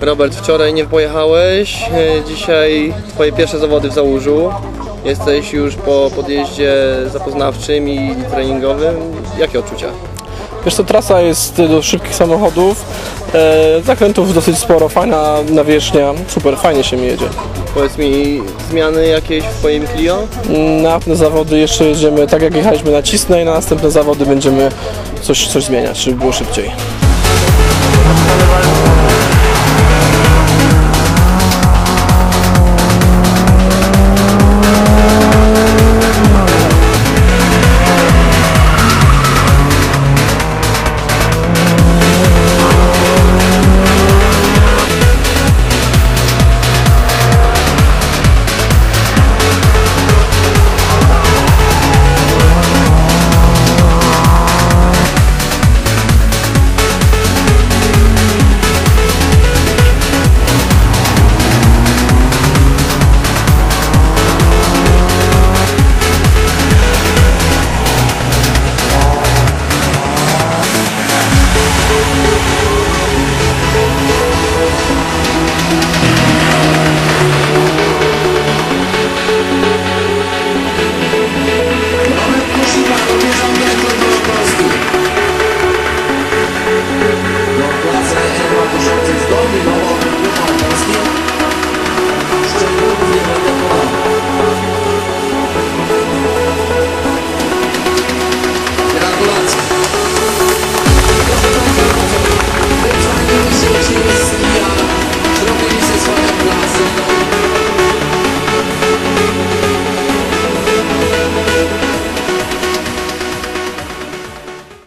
Robert, wczoraj nie pojechałeś, e, dzisiaj twoje pierwsze zawody w Załużu. Jesteś już po podjeździe zapoznawczym i treningowym. Jakie odczucia? Wiesz co, trasa jest do szybkich samochodów, e, zakrętów dosyć sporo, fajna nawierzchnia, super, fajnie się mi jedzie. Powiedz mi, zmiany jakieś w twoim Clio? Mm, na te zawody jeszcze jedziemy tak jak jechaliśmy na Cisne i na następne zawody będziemy coś, coś zmieniać, żeby było szybciej.